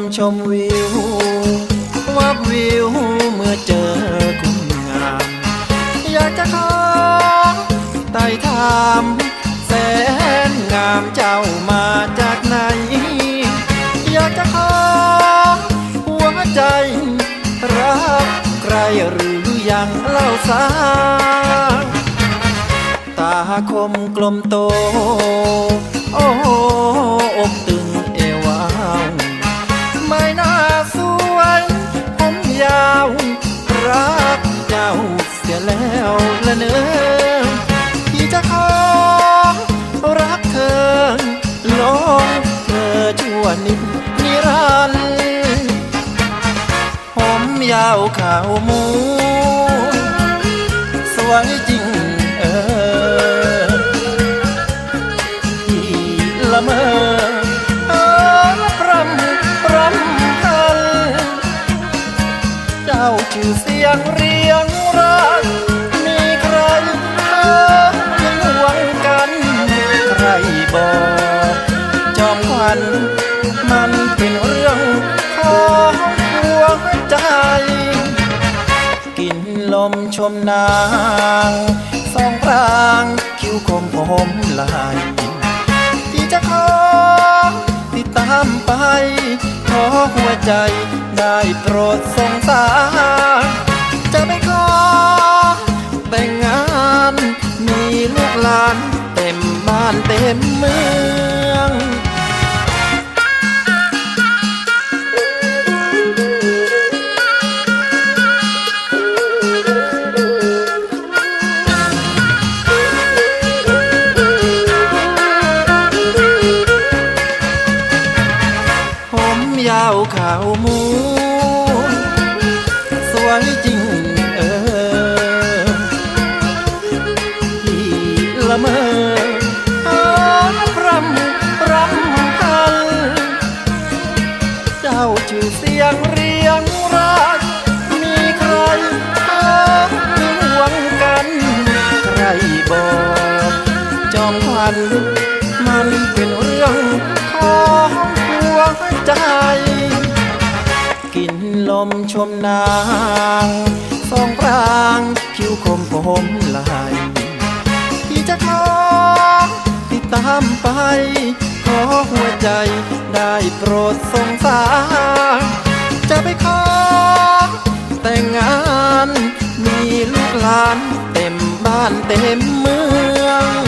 มวิว วับวิวเมื่อเจอคุณงาม อยากจะขอไต่ถามแสนงามเจ้ามาจากไหน อยากจะขอหัวใจ รักใครหรือยังเล่าสาตาคมกลมโต โอ้อก นิดนิรันดร์ผมยาวขาวมูสวยจริงเออที่ละเมอเออพรำพรำพัน เจ้าชื่อเสียงเรียงรักมีใครเธอยังหวังกัน ใครบอกจอมขัน ชมนางสองรางคิ้วคมผมลายที่จะขอติดตามไป ขอหัวใจได้โปรดสงสารจะไม่ขอแต่งงาน มีลูกหลานเต็มบ้านเต็มเมือง ยาวขาวมูสวยจริง มนางสองพรางคิ้วคมผมลายที่จะขอติดตามไป ขอหัวใจได้โปรดสงสารจะไปขอแต่งงาน มีลูกหลานเต็มบ้านเต็มเมือง